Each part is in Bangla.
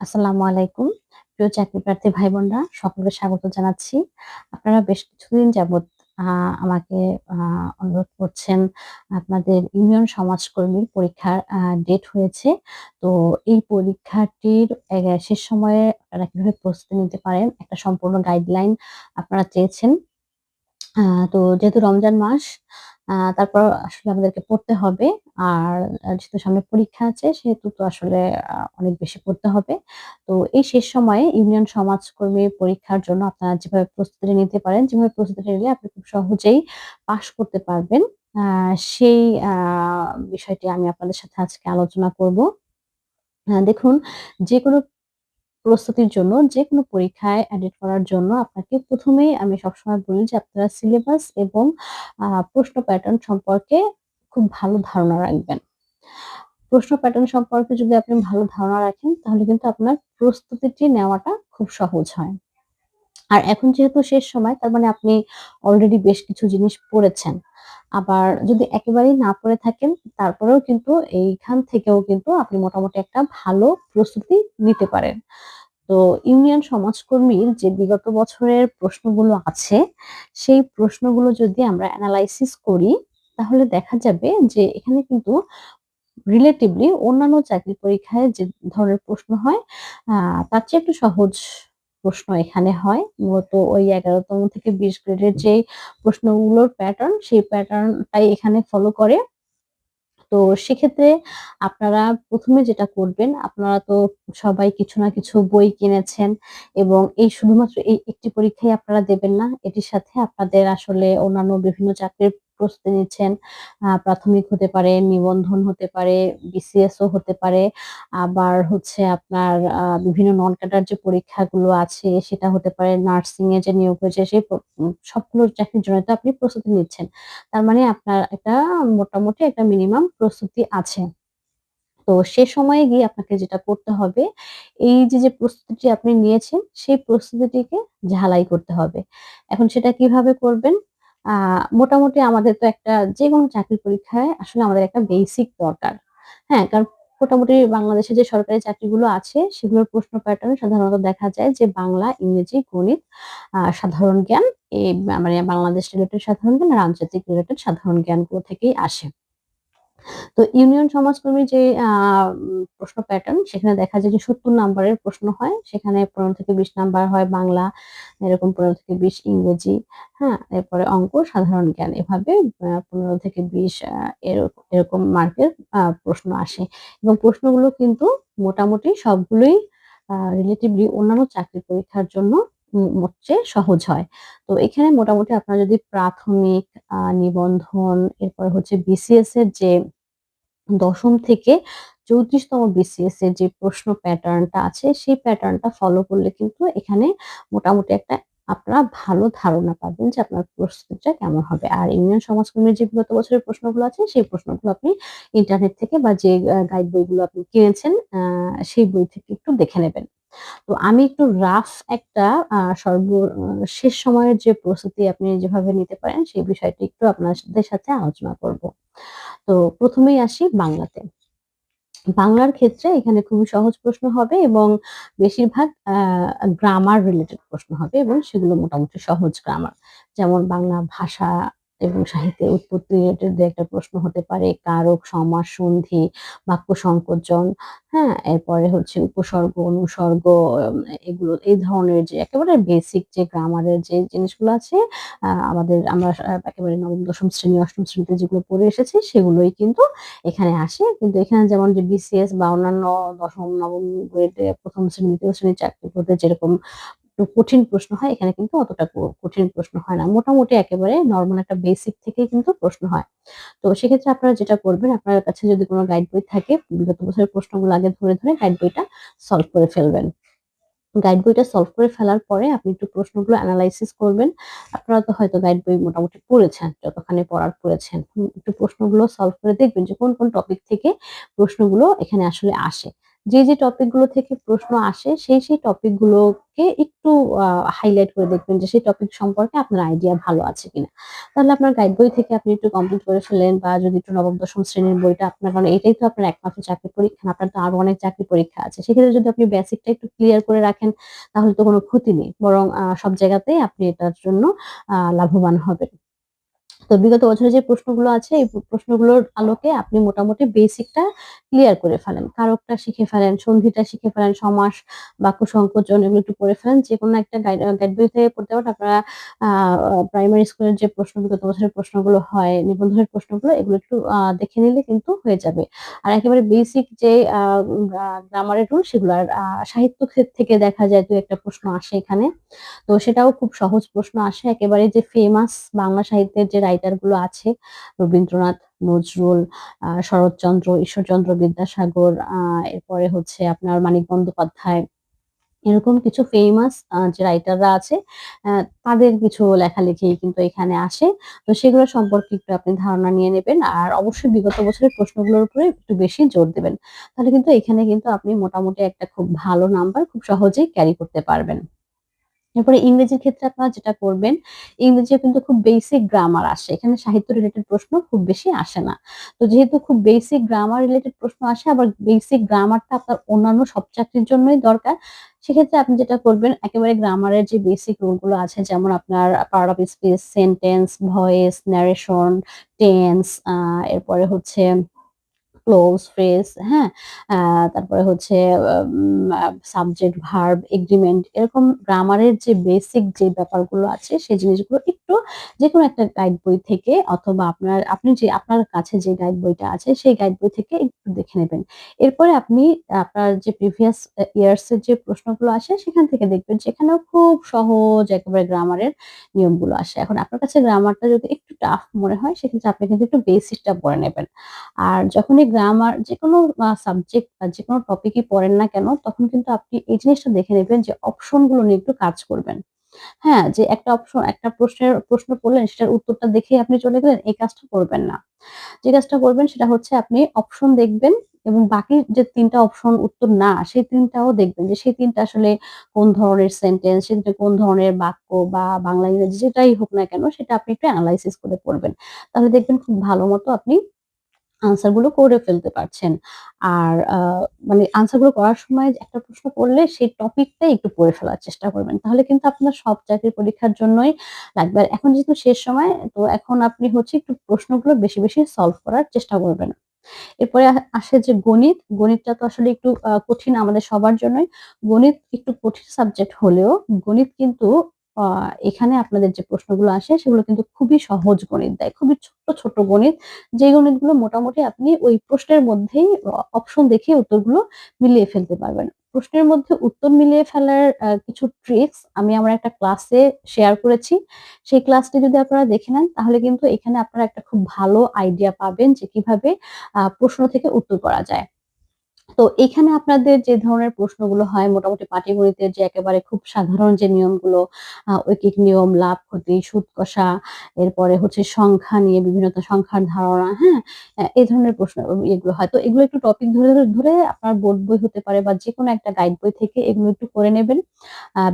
আসসালামু আলাইকুম। প্রিয় চাকরি প্রার্থী ভাই বোনরা সকলকে স্বাগত জানাচ্ছি। আপনারা বেশ কিছুদিন যাবৎ আমাকে অনুরোধ করছেন আপনাদের ইউনিয়ন সমাজকর্মীর পরীক্ষার ডেট হয়েছে। তো এই পরীক্ষাটির শেষ সময়ে আপনারা কীভাবে প্রস্তুতি নিতে পারেন, একটা সম্পূর্ণ গাইডলাইন আপনারা চেয়েছেন। তো যেহেতু রমজান মাস তারপর আসলে আমাদেরকে পড়তে হবে। আর যেহেতু সামনে পরীক্ষা আছে সেহেতু তো আসলে অনেক বেশি পড়তে হবে। তো এই শেষ সময়ে ইউনিয়ন সমাজকর্মী পরীক্ষার জন্য আপনারা যেভাবে প্রস্তুতি নিতে পারেন, যেভাবে প্রস্তুতি নিলে আপনি খুব সহজেই পাস করতে পারবেন। সেই বিষয়টি আমি আপনাদের সাথে আজকে আলোচনা করব। দেখুন যেকোনো প্রস্তুতির জন্য যেকোনো পরীক্ষায় অ্যাডিট করার জন্য আপনাকে প্রথমেই আমি সবসময় বলি যে আপনারা সিলেবাস এবং প্রশ্ন প্যাটার্ন সম্পর্কে খুব ভালো ধারণা রাখবেন। প্রশ্ন প্যাটার্ন সম্পর্কে যদি আপনি ভালো ধারণা রাখেন, তাহলে কিন্তু আপনার প্রস্তুতিটি নেওয়াটা খুব সহজ হয়। আর এখন যেহেতু শেষ সময়, তার মানে আপনি অলরেডি বেশ কিছু জিনিস পড়েছেন। আবার যদি একেবারেই না পড়ে থাকেন, তারপরেও কিন্তু এইখান থেকেও কিন্তু আপনি মোটামুটি একটা ভালো প্রস্তুতি নিতে পারেন। তো ইউনিয়ন সমাজকর্মীর যে বিগত বছরের প্রশ্নগুলো আছে, সেই প্রশ্নগুলো যদি আমরা অ্যানালাইসিস করি তাহলে দেখা যাবে যে এখানে কিন্তু রিলেটিভলি অন্যান্য চাকরি পরীক্ষায় যে ধরনের প্রশ্ন হয় তার চেয়ে একটু সহজ প্রশ্ন এখানে হয়। মূলত ওই এগারোতম থেকে ২০ গ্রেডের যে প্রশ্নগুলোর প্যাটার্ন সেই প্যাটার্নটাই এখানে ফলো করে। তো সেক্ষেত্রে আপনারা প্রথমে যেটা করবেন, আপনারা তো সবাই কিছু না কিছু বই কিনেছেন এবং এই শুধুমাত্র এই একটি পরীক্ষায় আপনারা দেবেন না। এটির সাথে আপনাদের আসলে অন্যান্য বিভিন্ন চাকরির প্রস্তুতি নিচ্ছেন। প্রাথমিক হতে পারে, নিবন্ধন হতে পারে, বিসিএসও হতে পারে। আবার হচ্ছে আপনার বিভিন্ন নন ক্যাডার যে পরীক্ষাগুলো আছে সেটা হতে পারে, নার্সিং এ যে নিয়োগ হয়েছে সেই সবগুলো চাকরির জন্য তো আপনি প্রস্তুতি নিচ্ছেন। তার মানে আপনার একটা মোটামুটি একটা মিনিমাম প্রস্তুতি আছে। তো সে সময়ে গিয়ে আপনাকে যেটা করতে হবে, এই যে, যে প্রস্তুতিটি আপনি নিয়েছেন সেই প্রস্তুতিটিকে ঝালাই করতে হবে। এখন সেটা কীভাবে করবেন? মোটামুটি আমাদের তো একটা যে কোনো চাকরির পরীক্ষায় আসলে আমাদের একটা বেসিক দরকার। হ্যাঁ? কারণ মোটামুটি বাংলাদেশে যে সরকারি চাকরিগুলো আছে সেগুলোর প্রশ্ন প্যাটার্ন সাধারণত দেখা যায় যে বাংলা, ইংরেজি, গণিত, সাধারণ জ্ঞান এই মানে বাংলাদেশ রিলেটেড সাধারণ জ্ঞান আর আন্তর্জাতিক রিলেটেড সাধারণ জ্ঞানগুলো থেকেই আসে। তো ইউনিয়ন সমাজকর্মীর যে প্রশ্ন প্যাটার্ন সেখানে দেখা যায় যে ৭০ নাম্বারের প্রশ্ন হয়। সেখানে ১৫ থেকে ২০ নাম্বার হয় বাংলা, এরকম ১৫ থেকে ২০ ইংরেজি, হ্যাঁ? এরপরে অঙ্ক, সাধারণ জ্ঞান এভাবে ১৫ থেকে ২০ আ এরক এরকম মার্কের প্রশ্ন আসে। এবং প্রশ্নগুলো কিন্তু মোটামুটি সবগুলোই রিলেটিভলি অন্যান্য চাকরির পরীক্ষার জন্য চেয়ে সহজ হয়। তো এখানে মোটামুটি আপনারা যদি প্রাথমিক, নিবন্ধন, এরপর হচ্ছে বিসিএস এর যে ১০ম থেকে চৌত্রিশতম বিসিএস এর যে প্রশ্ন প্যাটার্নটা আছে সেই প্যাটার্নটা ফলো করলে কিন্তু এখানে মোটামুটি একটা আপনারা ভালো ধারণা পাবেন যে আপনার প্রস্তুতিটা কেমন হবে। আর ইউনিয়ন সমাজকর্মীর যে বিগত বছরের প্রশ্নগুলো আছে সেই প্রশ্নগুলো আপনি ইন্টারনেট থেকে বা যে গাইড বইগুলো আপনি কিনেছেন সেই বই থেকে একটু দেখে নেবেন। তো আমি একটু রাফ একটা সর্ব শেষ সময়ের যে প্রস্তুতি আপনি যেভাবে নিতে পারেন সেই বিষয়টি একটু আপনাদের সাথে আলোচনা করব। তো প্রথমেই আসি বাংলাতে। বাংলার ক্ষেত্রে এখানে খুবই সহজ প্রশ্ন হবে এবং বেশিরভাগ গ্রামার রিলেটেড প্রশ্ন হবে এবং সেগুলো মোটামুটি সহজ গ্রামার। যেমন বাংলা ভাষা এবং সাহিত্যের উৎপত্তি রিলেটেড ২-১ টা প্রশ্ন হতে পারে। কারক, সমাস, সন্ধি, বাক্য সংকোচন, হ্যাঁ? এরপরে হচ্ছে উপসর্গ, অনুসর্গ এগুলো এই ধরনের যে একেবারে বেসিক যে গ্রামারের যে জিনিসগুলো আছে আমাদের আমরা একেবারে নবম, দশম শ্রেণি, অষ্টম শ্রেণীতে যেগুলো পড়ে এসেছি সেগুলোই কিন্তু এখানে আসে। কিন্তু এখানে যেমন যে বিসিএস বা অন্যান্য দশম, নবম গ্রেডে ১ম শ্রেণি, ২য় শ্রেণির চাকরি করতে যেরকম একটু কঠিন প্রশ্ন হয় এখানে কিন্তু অতটা কঠিন প্রশ্ন হয় না। মোটামুটি একেবারে নর্মাল একটা বেসিক থেকেই কিন্তু প্রশ্ন হয়। তো সেক্ষেত্রে আপনারা যেটা করবেন আপনার কাছে যদি কোনো গাইড বই থাকে বিগত বছরের প্রশ্নগুলো আগে ধরে, ধরে গাইড বইটা সলভ করে ফেলবেন। গাইড বইটা সলভ করে ফেলার পরে আপনি একটু প্রশ্নগুলো অ্যানালাইসিস করবেন। আপনারা তো হয়তো গাইড বই মোটামুটি পড়েছেন, যতখানি পড়ার পড়েছেন। একটু প্রশ্নগুলো সলভ করে দেখবেন যে কোন, কোন টপিক থেকে প্রশ্নগুলো এখানে আসলে আসে। যে, যে টপিকগুলো থেকে প্রশ্ন আসে সেই, সেই টপিক গুলোকে একটু হাইলাইট করে দেখবেন যে সেই টপিক সম্পর্কে আপনার আইডিয়া ভালো আছে কিনা। তাহলে আপনার গাইড বই থেকে আপনি একটু কমপ্লিট করে ফেললেন বা যদি একটু নবম, দশম শ্রেণির বইটা আপনার কারণ এটাই তো আপনার একমাত্র চাকরির পরীক্ষা আপনার তো আরও অনেক চাকরির পরীক্ষা আছে। সেক্ষেত্রে যদি আপনি বেসিকটা একটু ক্লিয়ার করে রাখেন তাহলে তো কোনো ক্ষতি নেই। বরং সব জায়গাতেই আপনি এটার জন্য লাভবান হবেন। তো বিগত বছরে যে প্রশ্নগুলো আছে এই প্রশ্নগুলোর আলোকে আপনি মোটামুটি বেসিকটা ক্লিয়ার করে ফেলেন। কারকটা শিখে ফেলেন, সন্ধিটা শিখে ফেলেন, সমাস, বাক্য সংকোচন এগুলো একটু পড়ে ফেলেন। যেকোনো একটা গাইড বই থেকে পড়তে পারেন। আপনারা প্রাইমারি স্কুলের যে প্রশ্ন বিগত বছরের প্রশ্নগুলো হয়, নিবন্ধনের প্রশ্নগুলো এগুলো একটু দেখে নিলে কিন্তু হয়ে যাবে। আর একেবারে বেসিক যে গ্রামারের রুল সেগুলো আর সাহিত্য থেকে দেখা যায় ২ ১ টা প্রশ্ন আসে এখানে। তো সেটাও খুব সহজ প্রশ্ন আসে। একেবারে যে ফেমাস বাংলা সাহিত্যের যে রাইটার গুলো আছে রবীন্দ্রনাথ, নজরুল, শরৎচন্দ্র, ঈশ্বরচন্দ্র বিদ্যাসাগর, এরপরে হচ্ছে আপনার মানিক বন্দ্যোপাধ্যায়। এরকম কিছু ফেমাস যে রাইটাররা আছে তাদের কিছু লেখালেখি কিন্তু এখানে আসে। তো সেগুলো সম্পর্কে একটু আপনি ধারণা নিয়ে নেবেন। আর অবশ্যই বিগত বছরের প্রশ্নগুলোর উপরে একটু বেশি জোর দেবেন তাহলে কিন্তু এখানে কিন্তু আপনি মোটামুটি একটা খুব ভালো নাম্বার খুব সহজেই ক্যারি করতে পারবেন। এরপরে ইংরেজির ক্ষেত্রে আপনারা যেটা করবেন, ইংরেজিও কিন্তু খুব বেসিক গ্রামার আসে। এখানে সাহিত্য রিলেটেড প্রশ্ন খুব বেশি আসে না। তো যেহেতু খুব বেসিক গ্রামার রিলেটেড প্রশ্ন আসে আবার বেসিক গ্রামারটা আপনার অন্যান্য সব চাকরির জন্যই দরকার। সেক্ষেত্রে আপনি যেটা করবেন একেবারে গ্রামারের যে বেসিক রুলগুলো আছে যেমন আপনার part of speech, sentence, voice, narration, tense এরপরে হচ্ছে ক্লোজ ফ্রেজ, হ্যাঁ? তারপরে হচ্ছে সাবজেক্ট, ভার্ব, এগ্রিমেন্ট এরকম গ্রামারের যে বেসিক যে ব্যাপারগুলো আছে সেই জিনিসগুলো একটু যেকোনো একটা গাইড বই থেকে অথবা আপনার আপনি যে আপনার কাছে যে গাইড বইটা আছে সেই গাইড বই থেকে একটু দেখে নেবেন। এরপরে আপনি আপনার যে প্রিভিয়াস এ ইয়ার্স এর যে প্রশ্নগুলো আসে সেখান থেকে দেখবেন সেখানেও খুব সহজ একেবারে গ্রামারের নিয়মগুলো আসে। এখন আপনার কাছে গ্রামারটা যদি একটু টাফ মনে হয় সেক্ষেত্রে আপনি কিন্তু একটু বেসিকটা পড়ে নেবেন। আর যখনই গ্রামার যেকোনো আ সাবজেক্ট বা যেকোনো টপিকই পড়েন না কেন তখন কিন্তু আপনি এই জিনিসটা দেখে নেবেন যে অপশনগুলো নিয়ে একটু কাজ করবেন। হ্যাঁ? যে একটা অপশন একটা প্রশ্নের প্রশ্ন পড়লেন সেটার উত্তরটা দেখে আপনি চলে গেলেন এই কাজটা করবেন না। যে কাজটা করবেন সেটা হচ্ছে আপনি অপশন দেখবেন এবং বাকি যে তিনটা অপশন উত্তর না সেই তিনটাও দেখবেন যে সেই তিনটা আসলে কোন ধরনের সেন্টেন্স, সেটা কোন ধরনের বাক্য বা বাংলা ইংরেজি যেটাই হোক না কেন সেটা আপনি একটু এনালাইসিস করে পড়বেন। তাহলে দেখবেন খুব ভালো মতো আপনি আনসারগুলো করে ফেলতে পারছেন। আর মানে আনসারগুলো করার সময় একটা প্রশ্ন করলে সেই টপিকটাই একটু পড়ে ফেলার চেষ্টা করবেন। তাহলে কিন্তু আপনার সব চাকরির পরীক্ষার জন্যই লাগবে। এখন যেহেতু শেষ সময় তো এখন আপনি হচ্ছে একটু প্রশ্নগুলো বেশি, বেশি সলভ করার চেষ্টা করবেন। এরপরে আসে যে গণিত, গণিতটা তো আসলে একটু কঠিন আমাদের সবার জন্যই। গণিত একটু কঠিন সাবজেক্ট হলেও গণিত কিন্তু এখানে আপনাদের যে প্রশ্নগুলো আসে সেগুলো কিন্তু খুবই সহজ গণিত দেয়। খুবই ছোট্ট, ছোট্ট গণিত। যে গণিতগুলো মোটামুটি আপনি ওই প্রশ্নের মধ্যেই অপশন দেখে উত্তরগুলো মিলিয়ে ফেলতে পারবেন। প্রশ্নের মধ্যে উত্তর মিলিয়ে ফেলার কিছু ট্রিক্স আমি আমার একটা ক্লাসে শেয়ার করেছি। সেই ক্লাসটি যদি আপনারা দেখে নেন তাহলে কিন্তু এখানে আপনারা একটা খুব ভালো আইডিয়া পাবেন যে কীভাবে প্রশ্ন থেকে উত্তর করা যায়। তো এখানে আপনাদের যে ধরনের প্রশ্নগুলো হয় মোটামুটি পাটিগণিতের যে একেবারে খুব সাধারণ যে নিয়মগুলো ঐকিক নিয়ম, লাভ, ক্ষতি, সুদ কষা, এরপরে হচ্ছে সংখ্যা নিয়ে বিভিন্ন সংখ্যার ধারণা, হ্যাঁ? এই ধরনের প্রশ্ন এগুলো হয়। তো এগুলো একটু টপিক ধরে, ধরে, আপনার বোর্ড বই হতে পারে বা যেকোনো একটা গাইড বই থেকে এগুলো একটু করে নেবেন।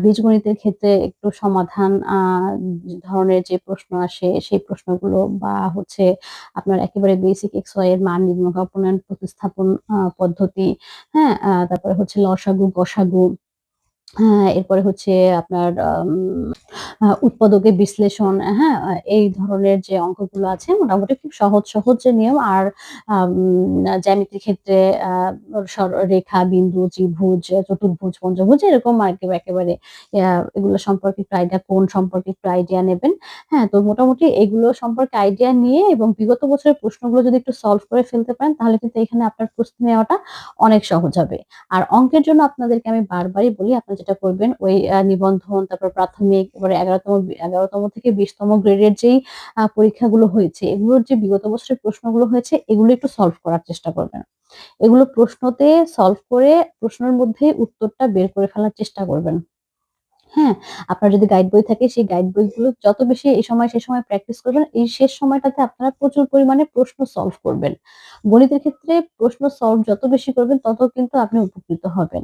বীজগণিতের ক্ষেত্রে একটু সমাধান ধরনের যে প্রশ্ন আসে সেই প্রশ্নগুলো বা হচ্ছে আপনার একেবারে বেসিক এক্স, এর মান নির্ণয়, প্রতিস্থাপন পদ্ধতি, হ্যাঁ? তারপরে হচ্ছে লসাগু, গসাগু? এরপরে হচ্ছে আপনার উৎপাদকের বিশ্লেষণ, হ্যাঁ? এই ধরনের যে অঙ্কগুলো আছে মোটামুটি খুব সহজ, সহজ যে নিয়ম আর জ্যামিতির ক্ষেত্রে রেখা, বিন্দু, ত্রিভুজ, চতুর্ভুজ, পঞ্চভুজ এরকম একেবারে এগুলো সম্পর্কে একটু আইডিয়া কোন সম্পর্কে একটু আইডিয়া নেবেন। হ্যাঁ? তো মোটামুটি এগুলো সম্পর্কে আইডিয়া নিয়ে এবং বিগত বছরের প্রশ্নগুলো যদি একটু সলভ করে ফেলতে পারেন তাহলে কিন্তু এখানে আপনার প্রস্তুতি নেওয়াটা অনেক সহজ হবে। আর অঙ্কের জন্য আপনাদেরকে আমি বারবারই বলি আপনারা যেটা করবেন, ওই নিবন্ধন, তারপর প্রাথমিক, এবারে এগারোতম এগারোতম থেকে ২০ তম গ্রেডের যেই পরীক্ষাগুলো হয়েছে, এগুলোর যে বিগত বছরের প্রশ্নগুলো হয়েছে, এগুলো একটু সলভ করার চেষ্টা করবেন। এগুলো প্রশ্নতে সলভ করে প্রশ্নের মধ্যে উত্তরটা বের করে ফেলার চেষ্টা করবেন। হ্যাঁ? আপনার যদি গাইড বই থাকে সেই গাইড বইগুলো যত বেশি এই সময় সে সময় প্র্যাকটিস করবেন, এই শেষ সময়টাতে আপনারা প্রচুর পরিমাণে প্রশ্ন সলভ করবেন। গণিতের ক্ষেত্রে প্রশ্ন সলভ যত বেশি করবেন তত কিন্তু আপনি উপকৃত হবেন।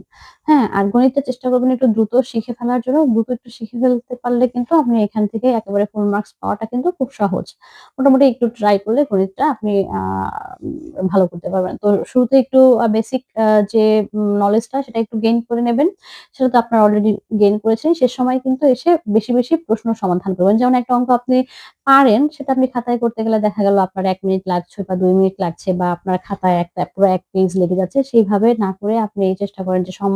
হ্যাঁ? আর গণিতটা চেষ্টা করবেন একটু দ্রুত শিখে ফেলার জন্য। দ্রুত একটু শিখে ফেলতে পারলে কিন্তু আপনি এখান থেকে একেবারে ফুল মার্কস পাওয়াটা কিন্তু খুব সহজ। মোটামুটি একটু ট্রাই করলে গণিতটা আপনি ভালো করতে পারবেন। তো শুরুতে একটু বেসিক যে নলেজটা সেটা একটু গেইন করে নেবেন। সেটা তো আপনারা অলরেডি গেইন করেছেন। শেষ সময় কিন্তু এসে বেশি, বেশি প্রশ্ন সমাধান করবেন। যেমন একটা অঙ্ক আপনি পারেন, সেটা আপনি খাতায় করতে গেলে দেখা গেল আপনার এক মিনিট লাগছে বা দুই মিনিট লাগছে বা আপনার খাতায় একটা পুরো এক পেজ লেগে যাচ্ছে। সেইভাবে না করে আপনি এই চেষ্টা করেন যে সম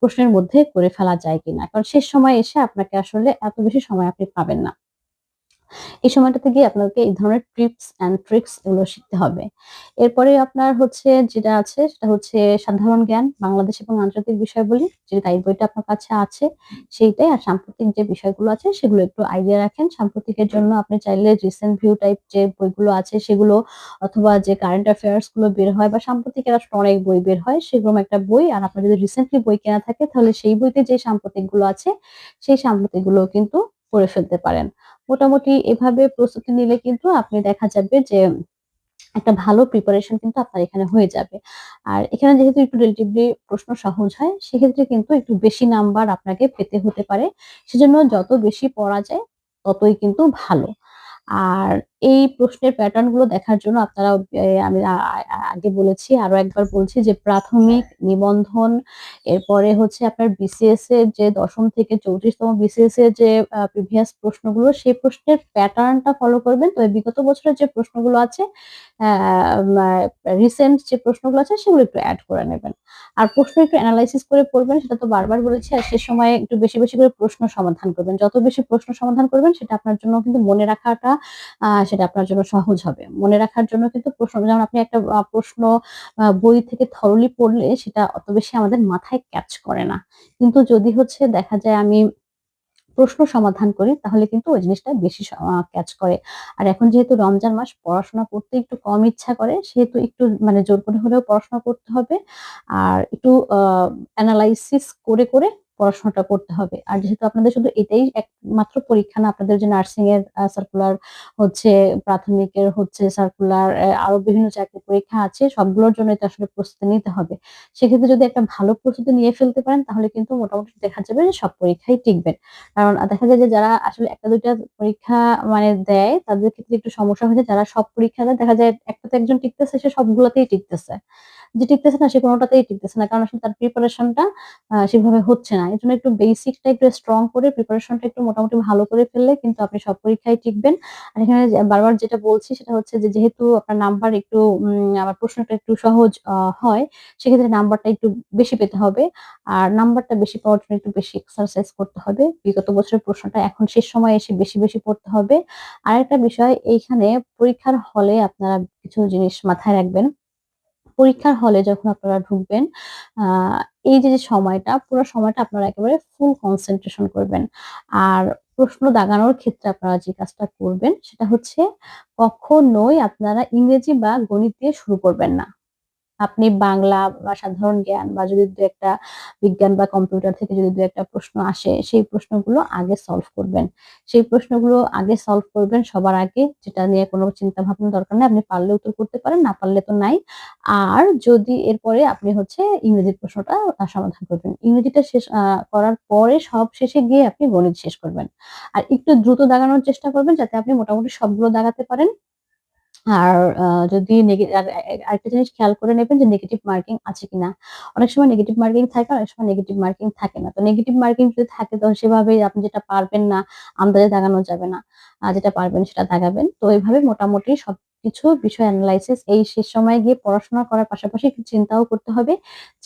প্রশ্নের মধ্যে করে ফেলা যায় কিনা। কারণ শেষ সময় এসে আপনাকে আসলে এত বেশি সময় আপনি পাবেন না। এই সময়টাতে গিয়ে আপনাকে এই ধরনের টিপস অ্যান্ড ট্রিকস এগুলো শিখতে হবে। এরপরে আপনার হচ্ছে যেটা আছে সেটা হচ্ছে সাধারণ জ্ঞান, বাংলাদেশ এবং আন্তর্জাতিক বিষয়াবলী যে গাইড বইটা আপনার কাছে আছে সেইটাই। আর সাম্প্রতিক যে বিষয়গুলো আছে সেগুলো একটু আইডিয়া রাখেন। সাম্প্রতিকের জন্য আপনি চাইলে রিসেন্ট ভিউ টাইপ যে বইগুলো আছে সেগুলো অথবা যে কারেন্ট অ্যাফেয়ার্সগুলো বের হয় বা সাম্প্রতিকের আসলে অনেক বই বের হয় সেরকম একটা বই আর আপনার যদি রিসেন্টলি বই কেনা থাকে তাহলে সেই বইতে যে সাম্প্রতিকগুলো আছে সেই সাম্প্রতিকগুলো কিন্তু পড়ে ফেলতে পারেন। মোটামুটি এভাবে প্রস্তুতি নিলে কিন্তু আপনি দেখা যাবে যে একটা ভালো প্রিপারেশন কিন্তু আপনার এখানে হয়ে যাবে। আর এখানে যেহেতু একটু রিলেটিভলি প্রশ্ন সহজ হয়, সেক্ষেত্রে কিন্তু একটু বেশি নাম্বার আপনাকে পেতে হতে পারে। সেজন্য যত বেশি পড়া যায় ততই কিন্তু ভালো। আর এই প্রশ্নের প্যাটার্নগুলো দেখার জন্য আপনারা আমি আগে বলেছি, আরও একবার বলছি যে প্রাথমিক, নিবন্ধন, এরপরে হচ্ছে আপনার বিসিএস এর যে ১০ম থেকে চৌত্রিশতম বিসিএস এর যে প্রিভিয়াস প্রশ্নগুলো, সেই প্রশ্নের প্যাটার্নটা ফলো করবেন। তবে বিগত বছরের যে প্রশ্নগুলো আছে, রিসেন্ট যে প্রশ্নগুলো আছে সেগুলো একটু অ্যাড করে নেবেন। আর প্রশ্ন একটু এনালাইসিস করে পড়বেন, সেটা তো বারবার বলেছি। আর সে সময়ে একটু বেশি, বেশি করে প্রশ্ন সমাধান করবেন। যত বেশি প্রশ্ন সমাধান করবেন সেটা আপনার জন্য কিন্তু মনে রাখাটা সেটা আপনার জন্য সহজ হবে। মনে রাখার জন্য কিন্তু প্রশ্ন যেমন আপনি একটা প্রশ্ন বই থেকে থরলি পড়লে সেটা অত বেশি আমাদের মাথায় ক্যাচ করে না। কিন্তু যদি হচ্ছে দেখা যায় আমি প্রশ্ন সমাধান করি তাহলে কিন্তু ওই জিনিসটা বেশি ক্যাচ করে। আর এখন যেহেতু রমজান মাস পড়াশোনা করতে একটু কম ইচ্ছা করে সেহেতু একটু মানে জোর করে হলেও পড়াশোনা করতে হবে। আর একটু আ এনালাইসিস করে, করে পড়াশোনাটা করতে হবে। আর যেহেতু আপনাদের শুধু এটাই একমাত্র পরীক্ষা না, আপনাদের যে নার্সিং এর সার্কুলার হচ্ছে, প্রাথমিকের হচ্ছে সার্কুলার, আরও বিভিন্ন চাকরির পরীক্ষা আছে। সবগুলোর জন্যই তো আসলে প্রস্তুতি নিতে হবে। সেক্ষেত্রে যদি একটা ভালো প্রস্তুতি নিয়ে ফেলতে পারেন তাহলে কিন্তু মোটামুটি দেখা যাবে যে সব পরীক্ষায় টিকবেন। কারণ দেখা যায় যে যারা আসলে ১ টা ২ টা পরীক্ষা মানে দেয় তাদের ক্ষেত্রে একটু সমস্যা হয়ে যায়। যারা সব পরীক্ষা দেয় দেখা যায় একটাতে একজন টিকতেছে সে সবগুলাতেই টিকতেছে। যে টিকতেছে না সে কোনোটাতেই টিকতেছে না। কারণ আসলে তার প্রিপারেশনটা সেভাবে হচ্ছে না। এর জন্য একটু বেসিকটা একটু স্ট্রং করে প্রিপারেশনটা একটু মোটামুটি ভালো করে ফেললে কিন্তু আপনি সব পরীক্ষায় টিকবেন। আর এখানে বারবার যেটা বলছি সেটা হচ্ছে যে যেহেতু আপনার নাম্বার একটু আবার প্রশ্নটা একটু সহজ হয়, সেক্ষেত্রে নাম্বারটা একটু বেশি পেতে হবে। আর নাম্বারটা বেশি পাওয়ার জন্য একটু বেশি এক্সারসাইজ করতে হবে। বিগত বছরের প্রশ্নটা এখন শেষ সময়ে এসে বেশি, বেশি পড়তে হবে। আরেকটা বিষয় এইখানে পরীক্ষার হলে আপনারা কিছু জিনিস মাথায় রাখবেন। পরীক্ষার হলে যখন আপনারা ঢুকবেন, এই যে সময়টা পুরো সময়টা আপনারা একেবারে ফুল কনসেন্ট্রেশন করবেন। আর প্রশ্ন দাগানোর ক্ষেত্রে আপনারা যে কাজটা করবেন সেটা হচ্ছে কখনোই আপনারা ইংরেজি বা গণিত দিয়ে শুরু করবেন না। আপনি বাংলা বা সাধারণ জ্ঞান বা যদি দু একটা বিজ্ঞান বা কম্পিউটার থেকে যদি দু একটা প্রশ্ন আসে, সেই প্রশ্নগুলো আগে সলভ করবেন। সেই প্রশ্নগুলো আগে সলভ করবেন সবার আগে, যেটা নিয়ে কোনো চিন্তা ভাবনার দরকার নাই। আপনি পারলে উত্তর করতে পারেন, না পারলে তো নাই। আর যদি এরপরে আপনি হচ্ছে ইংরেজির প্রশ্নটা সমাধান করবেন। ইংরেজিটা শেষ করার পরে সব শেষে গিয়ে আপনি গণিত শেষ করবেন। আর একটু দ্রুত দাগানোর চেষ্টা করবেন যাতে আপনি মোটামুটি সবগুলো দাগাতে পারেন। আর যদি আরেকটা জিনিস খেয়াল করে নেবেন যে নেগেটিভ মার্কিং আছে কিনা। অনেক সময় নেগেটিভ মার্কিং থাকে, অনেক সময় নেগেটিভ মার্কিং থাকে না। তো নেগেটিভ মার্কিং যদি থাকে তো সেভাবে আপনি যেটা পারবেন না, আন্দাজে দাগানো যাবে না। যেটা পারবেন সেটা দাগাবেন। তো এইভাবে মোটামুটি সবকিছু, বিষয় অ্যানালাইসিস এই শেষ সময় গিয়ে পড়াশোনা করার পাশাপাশি একটু চিন্তাও করতে হবে।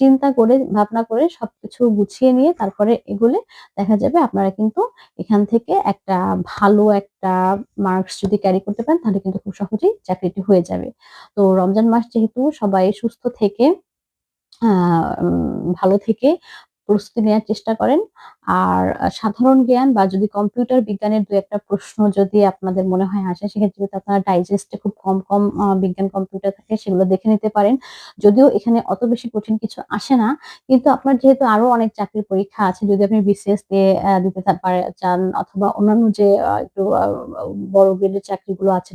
চিন্তা করে, ভাবনা করে সবকিছু গুছিয়ে নিয়ে তারপরে এগোলে দেখা যাবে আপনারা কিন্তু এখান থেকে একটা ভালো একটা মার্কস যদি ক্যারি করতে পারেন, তাহলে কিন্তু খুব সহজেই চাকরিটি হয়ে যাবে। তো রমজান মাস যেহেতু সবাই সুস্থ থেকে ভালো থেকে প্রস্তুতি নেয়ার চেষ্টা করেন। আর সাধারণ জ্ঞান বা যদি কম্পিউটার বিজ্ঞানের ২-১ টা প্রশ্ন যদি আপনাদের মনে হয় আসে সেক্ষেত্রে কিন্তু আপনারা ডাইজেস্ট খুব কম, কম বিজ্ঞান কম্পিউটার থাকে সেগুলো দেখে নিতে পারেন। যদিও এখানে অত বেশি কঠিন কিছু আসে না। কিন্তু আপনার যেহেতু আরও অনেক চাকরির পরীক্ষা আছে যদি আপনি বিসিএস দিয়ে দিতে পারে চান অথবা অন্যান্য যে একটু বড় গ্রেডের চাকরিগুলো আছে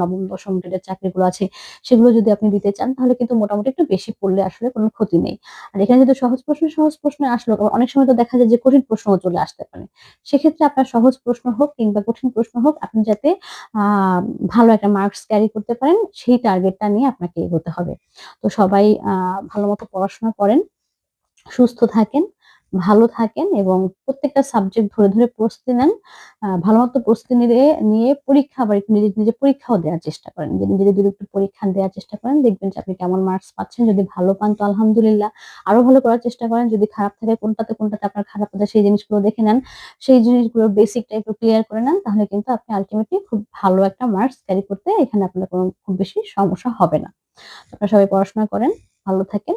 নবম ৯ম, ১০ম গ্রেডের চাকরিগুলো আছে সেগুলো যদি আপনি দিতে চান তাহলে কিন্তু মোটামুটি একটু বেশি পড়লে আসলে কোনো ক্ষতি নেই। আর এখানে যদি সহজ প্রশ্ন, সহজ প্রশ্ন আসলো অনেক সময় তো দেখা যায় যে কঠিন প্রশ্ন চলে আসতে পারে। সেক্ষেত্রে আপনার সহজ প্রশ্ন হোক কিংবা কঠিন প্রশ্ন হোক আপনি যাতে ভালো একটা মার্কস ক্যারি করতে পারেন সেই টার্গেটটা নিয়ে আপনাকে এগোতে হবে। তো সবাই ভালো মতো পড়াশোনা করেন, সুস্থ থাকেন, ভালো থাকেন এবং প্রত্যেকটা সাবজেক্ট ধরে, ধরে প্রস্তুতি নেন। আ ভালোমতো প্রস্তুতি নিলে নিয়ে পরীক্ষা আবার একটু নিজে, নিজে পরীক্ষাও দেওয়ার চেষ্টা করেন। নিজে, নিজে যদি একটু পরীক্ষা দেওয়ার চেষ্টা করেন দেখবেন যে আপনি কেমন মার্কস পাচ্ছেন। যদি ভালো পান তো আলহামদুলিল্লাহ। আরও ভালো করার চেষ্টা করেন। যদি খারাপ থাকে কোনটাতে, কোনটাতে আপনার খারাপ হচ্ছে সেই জিনিসগুলো দেখে নেন। সেই জিনিসগুলো বেসিক একটু ক্লিয়ার করে নেন। তাহলে কিন্তু আপনি আল্টিমেটলি খুব ভালো একটা মার্কস ক্যারি করতে এখানে আপনার কোনো খুব বেশি সমস্যা হবে না। আপনারা সবাই পড়াশোনা করেন, ভালো থাকেন।